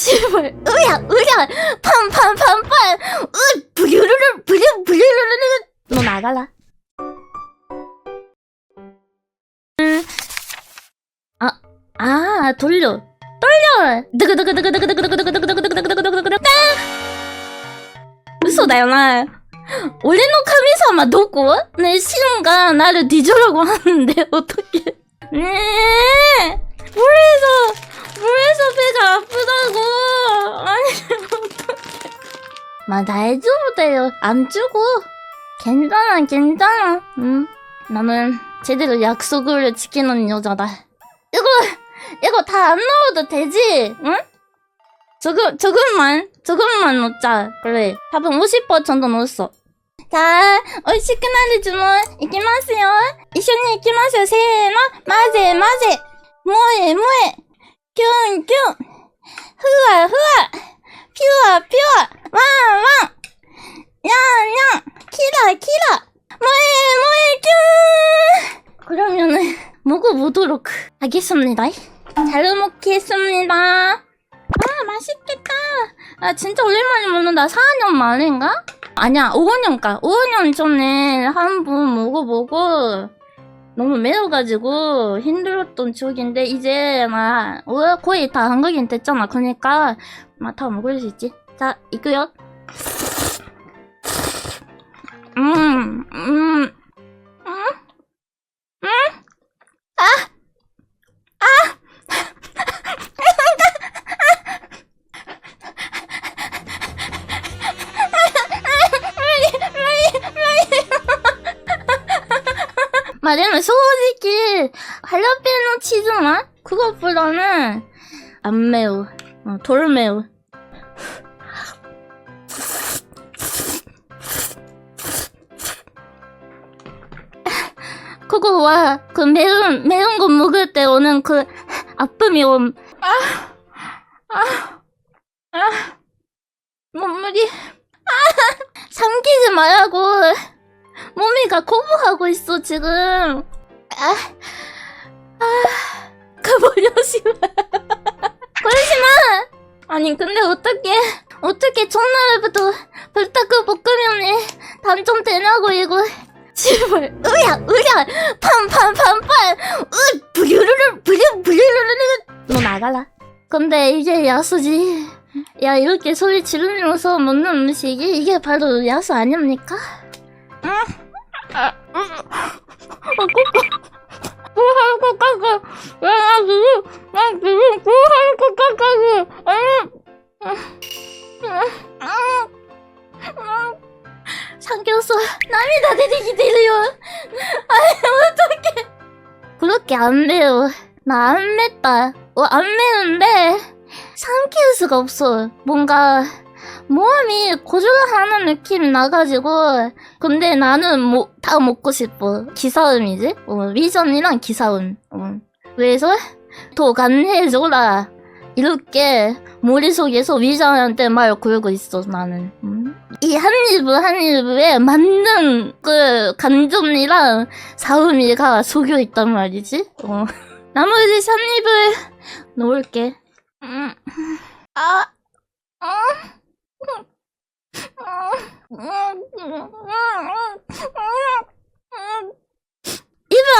제발 으야 으야 판판판판 으 부르르르 부르 부르르르 너 나갈라 음아아 돌려 돌려 드그드그드그드그드그드그드그드그드그드그드그드그드그드그드그드嘘だよな俺の神様どこねえ、シンがなるディジョラゴ하는데 어떡해 네 물에서 물에서 마 다이조부대요 안 주고 괜찮아 괜찮아 응 나는 제대로 약속을 지키는 여자다 이거 이거 다 안 넣어도 되지 응? 조금 조금만 조금만 넣자 그래 밥은 50% 정도 넣었어 자, 美味しくなる呪文、いきますよ。一緒に行きますよ。せーの。混ぜ混ぜ。萌え萌え。キュンキュン。 퓨어 퓨어 왕왕 냥냥. 키라 키라. 뭐해 뭐해 큐 그러면은 먹어보도록 하겠습니다. 잘 먹겠습니다. 아 맛있겠다. 아 진짜 오랜만에 먹는다. 4년 만인가? 아니야 5년까 5년 전에 한 번 먹어보고. 너무 매워가지고 힘들었던 추억인데 이제 막 어, 거의 다 한국인 됐잖아. 그러니까 막 다 먹을 수 있지. 자, 이거요. 음, 음, 말하면 솔직히 할라페노 치즈만 그것보다는 안 매우 어, 덜 매우 그거 와 그 매운 매운 거 먹을 때 오는 그 아픔이 옴 아, 아, 아, 몸무리 몸이가 거부하고 있어 지금. 아, 아, 가버려 씨발. 그러지 마. 아니 근데 어떻게 어떻게 첫날부터 불타그 볶음면이 단점 되냐고 이거. 씨발, 으야, 으야, 판판판판, 으, 부르르르, 부르, 부르르르. 너 나가라. 근데 이게 야수지. 야, 이렇게 소리 지르면서 먹는 음식이 이게 바로 야수 아닙니까? 구할 것 같아. 왜, 나 지금, 나 지금 구할 것 같아. 삼겹살, 남이 다 데리기 데려요. 아니, 어떡해. 그렇게 안 매워. 나 안 맵다. 어, 안 매운데, 삼킬 수가 없어. 뭔가, 몸이 고조하는 느낌 나가지고 근데 나는 뭐 다 먹고 싶어 기사음이지 어, 위전이랑 기사음 어. 그래서 더 간해줘라 이렇게 머릿속에서 위전한테 말 걸고 있어 나는 음? 이한 입을 한 입에 맞는 그 간점이랑 사음이가 속여 있단 말이지 어. 나머지 한 입을 넣을게 음. 아 어?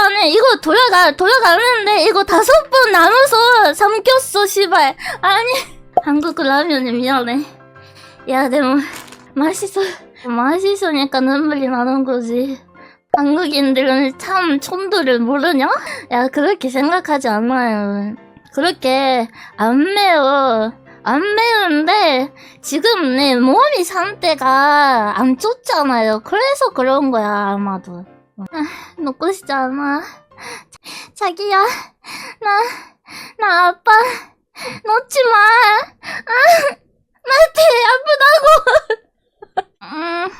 안에 이거 돌아가 돌아가는데 이거 다섯 번 나눠서 삼켰어 시발. 아니 한국 라면이 미안해. 야 근데 뭐 맛있어 맛있으니까 눈물이 나는 거지. 한국인들은 참 촌도를 모르냐? 야 그렇게 생각하지 않아요. 그렇게 안 매워 안 매운데 지금 내 몸이 상태가 안 좋잖아요. 그래서 그런 거야 아마도. 아, 않아. 자, 자기야, 나, 나 아빠 놓지 마. 아, 나배 아프다고. 음,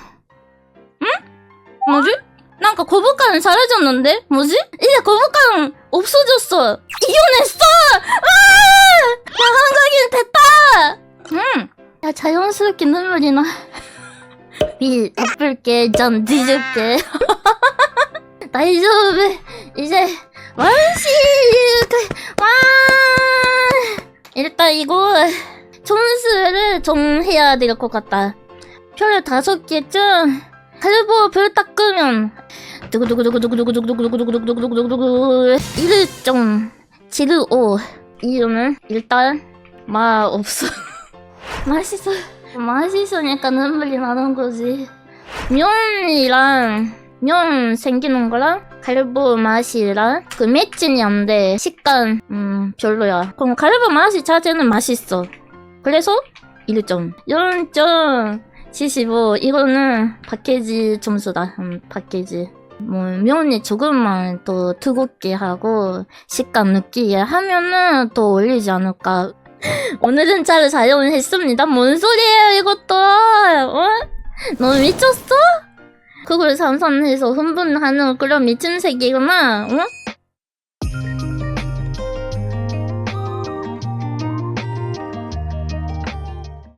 응? 뭐지? 난까 거북감이 사라졌는데? 뭐지? 이제 거북감 없어졌어. 이겨냈어! 자연스럽게 눈물이 나. 비, 아플게, 전 뒤질게. 다이조브, 이제, 완시, 와! 일단 이거, 좀 정해야 될 것 같다. 별 다섯 개쯤 할보 별딱 끄면 두구두구두구두구두구두구두구두구두구두구두구 이를 좀 지르오 이러면 일단 맛 없어 맛있어 맛있으니까 눈물이 나는 거지. 면이랑 면 생기는 거랑 갈보 맛이랑 그 맺진이 안 돼. 식감 음 별로야. 그럼 갈보 맛이 자체는 맛있어. 그래서 1점. 0점. 75 이거는 파케지 점수다. 음, 파케지 뭐 면이 조금만 더 뜨겁게 하고 식감 느끼게 하면은 더 올리지 않을까 오늘은 잘 사용했습니다 뭔 소리예요 이것도 어? 너 미쳤어? 그걸 삼선해서 흥분하는 그런 미친 새끼구나 어?